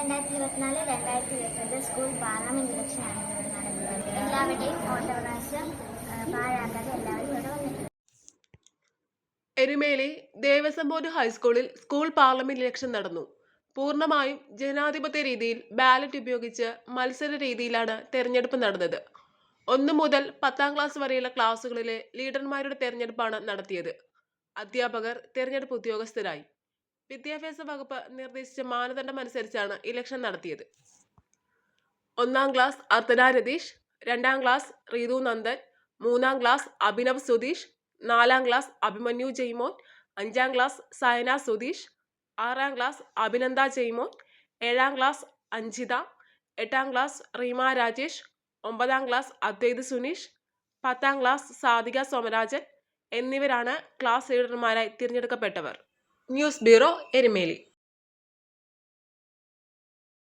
രണ്ടായിരത്തി ഇരുപത്തിനാല് രണ്ടായിരത്തി ഇരുപത്തിരണ്ട് സ്കൂൾ പാർലമെന്റ് ഇലക്ഷനാണ് നടന്നത് എല്ലാവരുടെയും വോട്ടവകാശം പാഴാക്കാതെ എല്ലാവരും ഇവിടെ വന്നിട്ടുണ്ട്. എരുമേലി ദേവസ്വം ബോർഡ് ഹൈസ്കൂളിൽ സ്കൂൾ പാർലമെന്റ് ഇലക്ഷൻ നടന്നു. പൂർണമായും ജനാധിപത്യ രീതിയിൽ ബാലറ്റ് ഉപയോഗിച്ച് മത്സര രീതിയിലാണ് തെരഞ്ഞെടുപ്പ് നടന്നത്. ഒന്നു മുതൽ പത്താം ക്ലാസ് വരെയുള്ള ക്ലാസ്സുകളിലെ ലീഡർമാരുടെ തെരഞ്ഞെടുപ്പാണ് നടത്തിയത്. അധ്യാപകർ തെരഞ്ഞെടുപ്പ് ഉദ്യോഗസ്ഥരായി. വിദ്യാഭ്യാസ വകുപ്പ് നിർദ്ദേശിച്ച മാനദണ്ഡം അനുസരിച്ചാണ് ഇലക്ഷൻ നടത്തിയത്. ഒന്നാം ക്ലാസ് അർത്തന രതീഷ് രണ്ടാം ക്ലാസ് റീതു നന്ദൻ മൂന്നാം ക്ലാസ് അഭിനവ് സുധീഷ് നാലാം ക്ലാസ് അഭിമന്യു ജയ്മോൻ അഞ്ചാം ക്ലാസ് സയന സുധീഷ് ആറാം ക്ലാസ് അഭിനന്ദ ജയ്മോൻ ഏഴാം ക്ലാസ് അഞ്ജിത എട്ടാം ക്ലാസ് റീമ രാജേഷ് ഒമ്പതാം ക്ലാസ് അദ്വൈത് സുനീഷ് പത്താം ക്ലാസ് സാധിക സോമരാജൻ എന്നിവരാണ് ക്ലാസ് ലീഡർമാരായി തിരഞ്ഞെടുക്കപ്പെട്ടവർ. News bureau Erumeli.